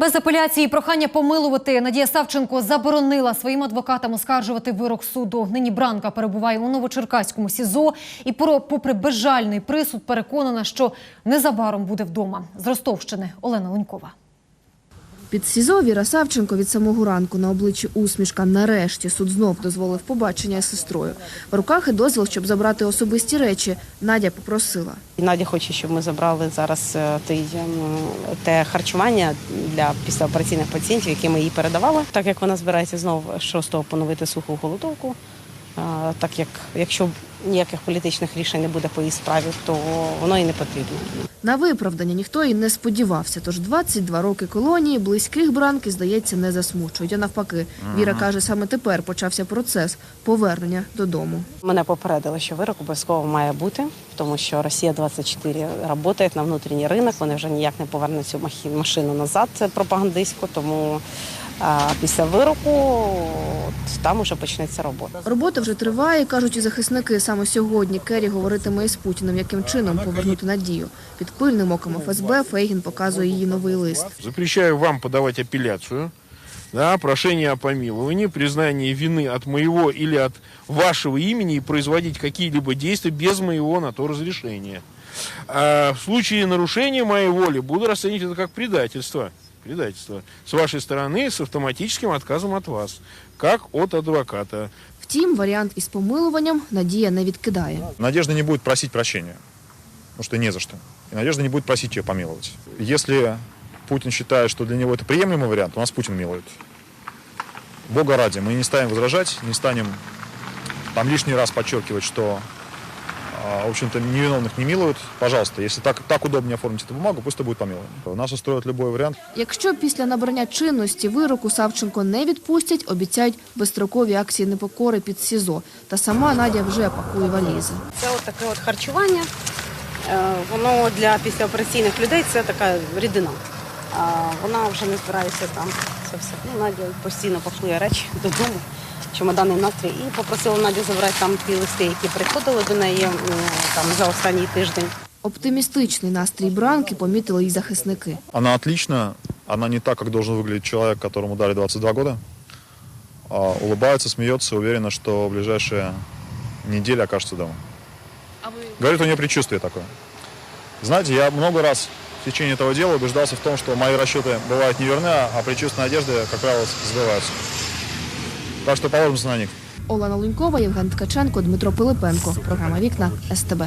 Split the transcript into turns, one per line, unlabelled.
Без апеляції прохання помилувати Надія Савченко заборонила своїм адвокатам оскаржувати вирок суду. Нині Бранка перебуває у Новочеркаському СІЗО і попри безжальний присуд переконана, що незабаром буде вдома. З Ростовщини Олена Ленькова.
Під СІЗО Віра Савченко від самого ранку на обличчі усмішка. Нарешті суд знов дозволив побачення з сестрою. В руках і дозвіл, щоб забрати особисті речі. Надя попросила.
Надя хоче, щоб ми забрали зараз е, ем, те харчування для післяопераційних пацієнтів, які ми їй передавали. Так як вона збирається знову 6-го поновити суху голодовку, так як якщо ніяких політичних рішень не буде по її справі, то воно і не потрібно.
На виправдання ніхто і не сподівався. Тож 22 роки колонії близьких бранки, здається, не засмучують. А навпаки, Віра каже, саме тепер почався процес повернення додому.
Мене попередили, що вирок обов'язково має бути, тому що Росія 24 працює на внутрішній ринок. Вони вже ніяк не повернуть цю машину назад це пропагандистську. Тому а, після вироку от, там уже почнеться робота.
Робота вже триває, кажуть і захисники. Саме сьогодні Керрі говоритиме із Путіним, яким чином повернути надію. Під пильним оком ФСБ Фейгін показує її новий лист.
Запрещаю вам подавать апелляцию, да, прошение о помиловании, признание вины от моего или от вашего имени и производить какие-либо действия без моего на то разрешения. А в случае нарушения моей воли буду расценивать это как предательство. Предательство. С вашей стороны с автоматическим отказом от вас, как от адвоката.
Втім, варіант із помилуванням Надія не відкидає.
Надежда не будет просить прощения, потому что не за что. И Надежда не будет просить ее помиловать. Если Путин считает, что для него это приемлемый вариант, у нас Путин милует. Бога ради, мы не станем возражать, не станем там лишний раз подчеркивать, что, а, в общем-то, невиновных не милуют. Пожалуйста, если так, так удобнее оформить эту бумагу, пусть это будет помилование. Нас устроит любой вариант.
Якщо після набрання чинності вироку Савченко не відпустять, обіцяють безстрокові акції непокори під СІЗО. Та сама Надя вже пакує валізи.
Це от таке от харчування. Е, Воно для післяопераційних людей це така рідина. А Вона вже не збирається там. Це все. Ну, Надя постійно пакує речі додому, чемоданний настрій. І попросила Надю забрати там ті листи, які приходили до неї м, там за останній тиждень.
Оптимістичний настрій Бранки помітили й захисники.
Она отлично, она не так, как должен выглядеть человек, которому дали 22 года. А, улыбается, смеется, уверена, что в ближайшие недели окажется дома. Говорит, у нее предчувствие такое. Знаете, я много раз в течение этого дела убеждался в том, что мои расчеты бывают неверны, а предчувствия надежды, как правило, сбываются. Так что положимся на них.
Олена Лунькова, Євген Ткаченко, Дмитро Пилипенко. Програма Вікна СТБ.